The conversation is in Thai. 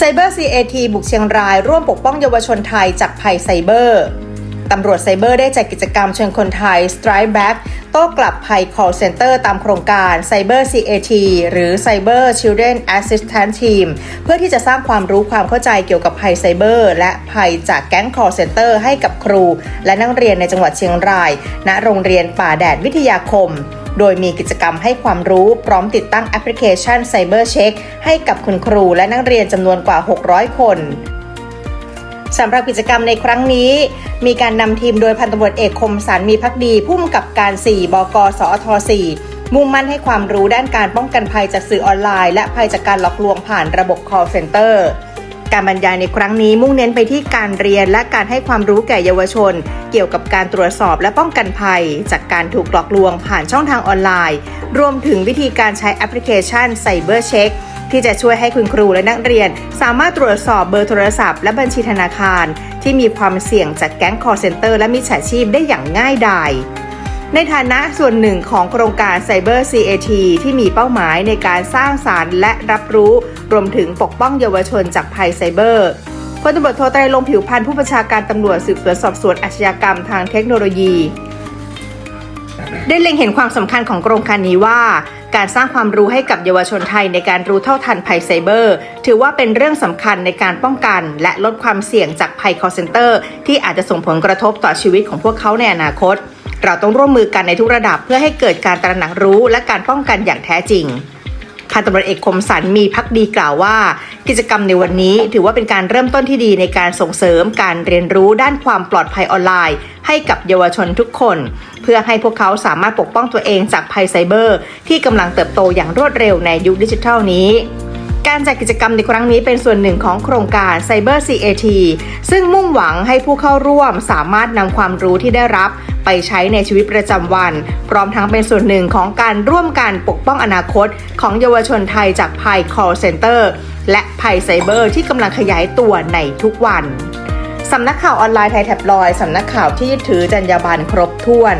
Cyber CAT บุกเชียงราย ร่วมปกป้องเยาวชนไทยจากภัยไซเบอร์ ตำรวจไซเบอร์ได้จัดกิจกรรมเชิญคนไทย Strike Back โต้กลับภัย call center ตามโครงการ Cyber CAT หรือ Cyber Children Assistance Team เพื่อที่จะสร้างความรู้ความเข้าใจเกี่ยวกับภัยไซเบอร์ และภัยจากแก๊ง call center ให้กับครู และนักเรียนในจังหวัดเชียงราย ณ โรงเรียนป่าแดดวิทยาคม โดยมีกิจกรรมให้ความรู้พร้อมติดตั้งแอปพลิเคชัน Cyber Check ให้กับคุณครูและนักเรียนจำนวนกว่า 600 คนสำหรับกิจกรรมในครั้งนี้ มีการนำทีมโดยพันตำรวจเอกคมสันมีพักดีผู้กำกับการ 4 บก สอท 4 มุ่งมั่นให้ความรู้ด้านการป้องกันภัยจากสื่อออนไลน์ และภัยจากการหลอกลวงผ่านระบบ call center การบรรยายในครั้งนี้มุ่งเน้นไปที่การเรียนและการให้ความรู้แก่เยาวชน เกี่ยวกับการตรวจสอบและป้องกันภัย จากการถูกหลอกลวงผ่านช่องทางออนไลน์ รวมถึงวิธีการใช้แอปพลิเคชัน Cyber Check ที่จะช่วยให้คุณครูและนักเรียน สามารถตรวจสอบเบอร์โทรศัพท์และบัญชีธนาคาร ที่มีความเสี่ยงจากแก๊ง call center และมิจฉาชีพได้อย่างง่ายดาย ในฐานะส่วนหนึ่งของโครงการ Cyber CAT ที่มีเป้าหมายในการสร้างสารรค์และรับรู้ รวมถึงปกป้องเยาวชนจากภัยไซเบอร์พลตำรวจโทไตรลงผิวพันธ์ผู้บัญชาการตำรวจสืบสวนสอบสวนอาชญากรรมทางเทคโนโลยี ได้เล็งเห็นความสำคัญของโครงการนี้ว่า การสร้างความรู้ให้กับเยาวชนไทยในการรู้เท่าทันภัยไซเบอร์ ถือว่าเป็นเรื่องสำคัญในการป้องกัน และลดความเสี่ยงจากภัย call center ที่อาจจะส่งผลกระทบต่อชีวิตของพวกเขาในอนาคต เราต้องร่วมมือกันในทุกระดับเพื่อให้เกิดการตระหนักรู้และการป้องกันอย่างแท้จริงพันตำรวจเอกคมสันมีพักดีกล่าวว่า กิจกรรมในวันนี้ถือว่าเป็นการเริ่มต้นที่ดีในการส่งเสริมการเรียนรู้ด้านความปลอดภัยออนไลน์ ให้กับเยาวชนทุกคน เพื่อให้พวกเขาสามารถปกป้องตัวเองจากภัยไซเบอร์ ที่กำลังเติบโตอย่างรวดเร็วในยุคดิจิทัลนี้ การจัดกิจกรรมในครั้งนี้เป็นส่วนหนึ่งของโครงการ Cyber CAT ซึ่งมุ่งหวังให้ผู้เข้าร่วมสามารถนำความรู้ที่ได้รับไปใช้ในชีวิตประจำวัน พร้อมทั้งเป็นส่วนหนึ่งของการร่วมกันปกป้องอนาคต ของเยาวชนไทยจากภัย call center และภัยไซเบอร์ที่กำลังขยายตัวในทุกวัน สำนักข่าวออนไลน์ไทยแท็บลอย สำนักข่าวที่ยึดถือจรรยาบรรณครบถ้วน